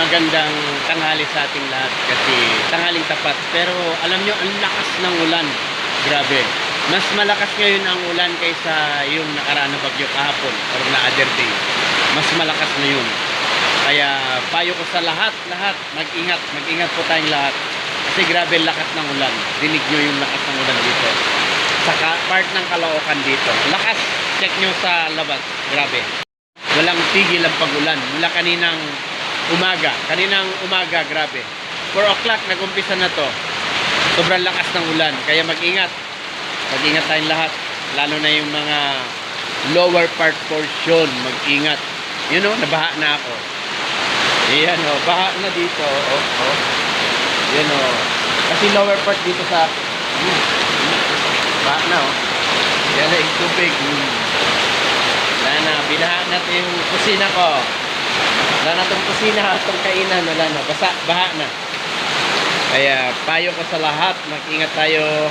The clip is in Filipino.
magandang tanghali sa ating lahat kasi tanghaling tapat. Pero alam nyo, ang lakas ng ulan. Grabe. Mas malakas ngayon ang ulan kaysa yung nakaraan na bagyo kahapon or na other day. Mas malakas na yun. Kaya payo ko sa lahat, lahat, mag-ingat, mag-ingat po tayong lahat. Kasi grabe lakas ng ulan. Dinig nyo yung lakas ng ulan dito. Sa part ng Caloocan dito. Lakas, check nyo sa labas. Grabe. Walang tigil ang pagulan. Mula kaninang umaga. Kaninang umaga, grabe. 4 o'clock, nag-umpisa na to. Sobrang lakas ng ulan. Kaya mag-ingat. Mag-ingat tayong lahat. Lalo na yung mga lower part portion. Mag-ingat. Yun o, nabaha na ako. Ayan o, baha na dito. O, o. Yan o. Kasi lower part dito sa... Hmm. Baha na o. Yan na yung tubig. Hmm. Wala na, binaha natin yung kusina ko. Wala na itong kusina, itong kainan, wala na. Basa, baha na. Kaya payo ko sa lahat, mag-ingat tayo.